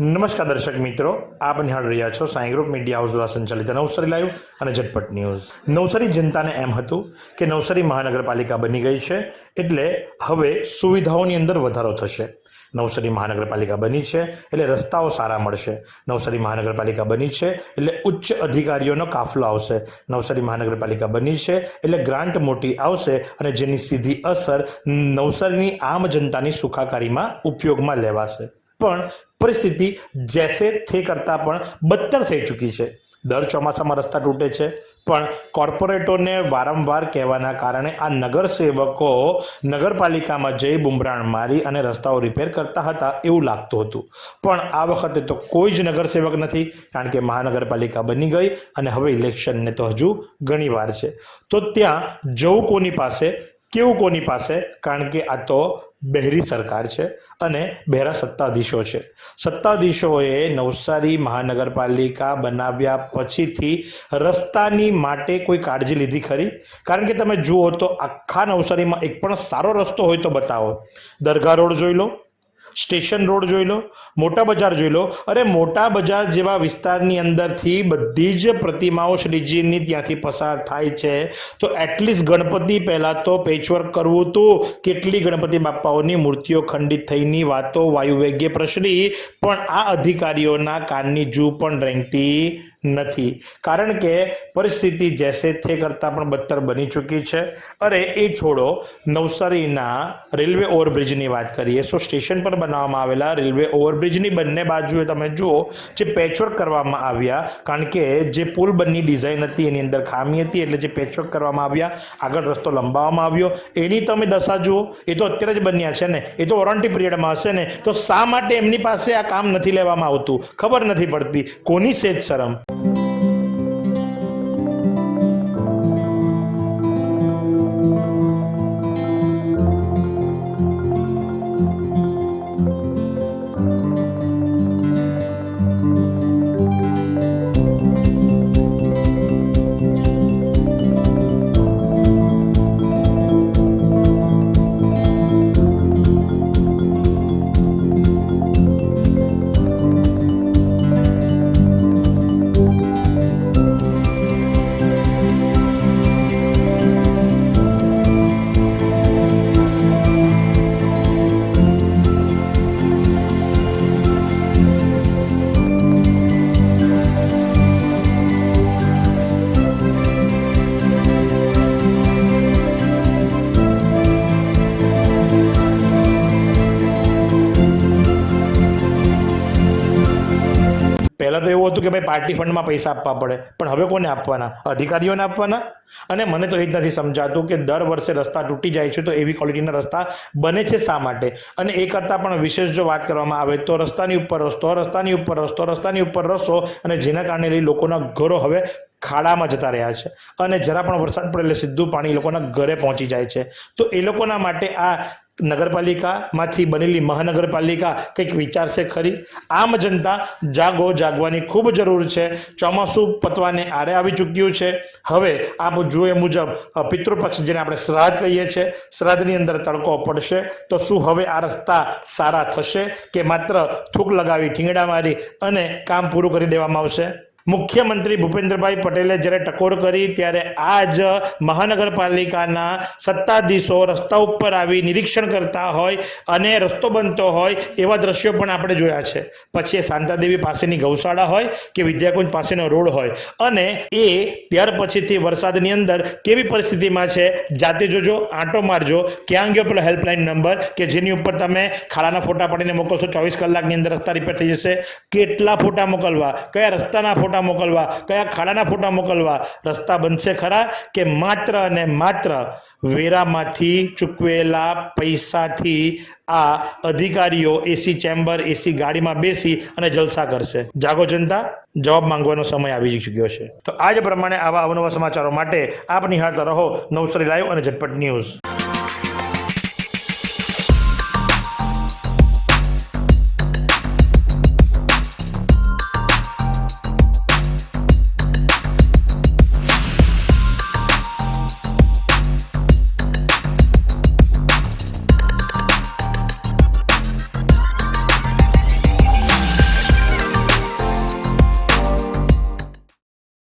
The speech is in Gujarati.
નમસ્કાર દર્શક મિત્રો, આપ નિહાળ રહ્યા છો સાંઈ ગ્રુપ મીડિયા હાઉસ દ્વારા સંચાલિત નવસારી લાઈવ અને ઝટપટ ન્યૂઝ. નવસારી જનતાને એમ હતું કે નવસારી મહાનગરપાલિકા બની ગઈ છે એટલે હવે સુવિધાઓની અંદર વધારો થશે. નવસારી મહાનગરપાલિકા બની છે એટલે રસ્તાઓ સારા મળશે. નવસારી મહાનગરપાલિકા બની છે એટલે ઉચ્ચ અધિકારીઓનો કાફલો આવશે. નવસારી મહાનગરપાલિકા બની છે એટલે ગ્રાન્ટ મોટી આવશે અને જેની સીધી અસર નવસારીની આમ જનતાની સુખાકારીમાં ઉપયોગમાં લેવાશે. પણ પરિસ્થિતિ જેસે થે કરતાં પણ બદતર થઈ ચૂકી છે. દર ચોમાસામાં રસ્તા તૂટે છે, પણ કોર્પોરેટોને વારંવાર કહેવાના કારણે આ નગરસેવકો નગરપાલિકામાં જઈ બુમરાણ મારી અને રસ્તાઓ રિપેર કરતા હતા એવું લાગતું હતું. પણ આ વખતે તો કોઈ જ નગરસેવક નથી, કારણ કે મહાનગરપાલિકા બની ગઈ અને હવે ઇલેક્શનને તો હજુ ઘણી વાર છે. તો ત્યાં જવું કોની પાસે, કેવું કોની પાસે, કારણ કે આ તો બહેરી સરકાર છે અને બહેરા સત્તાધીશો છે. સત્તાધીશોએ નવસારી મહાનગરપાલિકા બનાવ્યા પછીથી રસ્તાની માટે કોઈ કાળજી લીધી ખરી? કારણ કે તમે જુઓ તો આખા નવસારીમાં એક પણ સારો રસ્તો હોય તો બતાવો. દરગાહ રોડ જોઈ લો. સ્ટેશન રોડ જોઈ લો, મોટા બજાર જોઈ લો. અરે મોટા બજાર જેવા વિસ્તારની અંદરથી બધી જ પ્રતિમાઓ શ્રીજીની ત્યાંથી પસાર થાય છે. તો એટલીસ્ટ ગણપતિ પહેલાં તો પેચવર્ક કરવું હતું. કેટલી ગણપતિ બાપાઓની મૂર્તિઓ ખંડિત થઈની વાતો વાયુવેગ્ય પ્રસરી. પણ આ અધિકારીઓના કાનની જૂ પણ રેંગતી નથી. કારણ કે પરિસ્થિતિ જેસે તે કરતાં પણ બદતર બની ચૂકી છે. અરે, એ છોડો, નવસારીના રેલવે ઓવરબ્રિજની વાત કરીએ તો સ્ટેશન પર બનાવવામાં આવેલા રેલવે ઓવરબ્રિજની બંને બાજુએ તમે જુઓ, જે પેચવર્ક કરવામાં આવ્યા, કારણ કે જે પુલ બંની ડિઝાઇન હતી એની અંદર ખામી હતી, એટલે જે પેચવર્ક કરવામાં આવ્યા, આગળ રસ્તો લંબાવવામાં આવ્યો. એની તમે દશા જુઓ, એ તો અત્યારે જ બન્યા છે ને, એ તો વોરંટી પિરિયડમાં હશે ને, તો શા માટે એમની પાસે આ કામ નથી લેવામાં આવતું? ખબર નથી પડતી. કોની સેજ શરમ? પહેલાં તો એવું હતું કે ભાઈ પાર્ટી ફંડમાં પૈસા આપવા પડે, પણ હવે કોને આપવાના? અધિકારીઓને આપવાના? અને મને તો એ જ નથી સમજાતું કે દર વર્ષે રસ્તા તૂટી જાય છે તો એવી ક્વોલિટીના રસ્તા બને છે શા માટે? અને એ કરતાં પણ વિશેષ જો વાત કરવામાં આવે તો રસ્તાની ઉપર રસ્તો રસ્તાની ઉપર રસ્તો રસ્તાની ઉપર રસ્તો અને જેના કારણે લોકોના ઘરો હવે ખાડામાં જતા રહ્યા છે. અને જરા પણ વરસાદ પડે એટલે સીધું પાણી લોકોના ઘરે પહોંચી જાય છે. તો એ લોકોના માટે આ નગરપાલિકામાંથી બનેલી મહાનગરપાલિકા કંઈક વિચારશે ખરી? આમ જનતા જાગો, જાગવાની ખૂબ જરૂર છે. ચોમાસું પતવાને આરે આવી ચૂક્યું છે. હવે આપ જુઓ એ મુજબ પિતૃપક્ષ જેને આપણે શ્રાદ્ધ કહીએ છીએ, શ્રાદ્ધની અંદર તડકો પડશે. તો શું હવે આ રસ્તા સારા થશે કે માત્ર થૂક લગાવી ઠીંગડા મારી અને કામ પૂરું કરી દેવામાં આવશે? મુખ્યમંત્રી ભૂપેન્દ્રભાઈ પટેલે જ્યારે ટકોર કરી ત્યારે આ જ મહાનગરપાલિકાના સત્તાધીશો રસ્તા ઉપર આવી નિરીક્ષણ કરતા હોય અને રસ્તો બનતો હોય એવા દ્રશ્યો પણ આપણે જોયા છે. પછી એ શાંતાદેવી પાસેની ગૌશાળા હોય કે વિદ્યાકુંજ પાસેનો રોડ હોય અને એ ત્યાર પછીથી વરસાદની અંદર કેવી પરિસ્થિતિમાં છે જાતે જોજો, આંટો મારજો, ક્યાં ગયો પેલો હેલ્પલાઇન નંબર કે જેની ઉપર તમે ખાડાના ફોટા પાડીને મોકલશો, ચોવીસ કલાકની અંદર રસ્તા રિપેર થઈ જશે. કેટલા ફોટા મોકલવા, કયા રસ્તાના ફોટા મોકલવા, કયા ખાડાના ફોટા મોકલવા? રસ્તા બનશે ખરા કે માત્ર અને માત્ર વેરામાંથી ચૂકવેલા પૈસાથી આ અધિકારીઓ એસી ચેમ્બર એસી ગાડીમાં બેસી અને જલસા કરશે? જાગો જનતા, જવાબ માંગવાનો સમય આવી ચૂક્યો છે. તો આ જ પ્રમાણે આવા અવનવા સમાચારો માટે આપ નિહાળતા રહો નવસરી લાઈવ અને ઝટપટ ન્યૂઝ.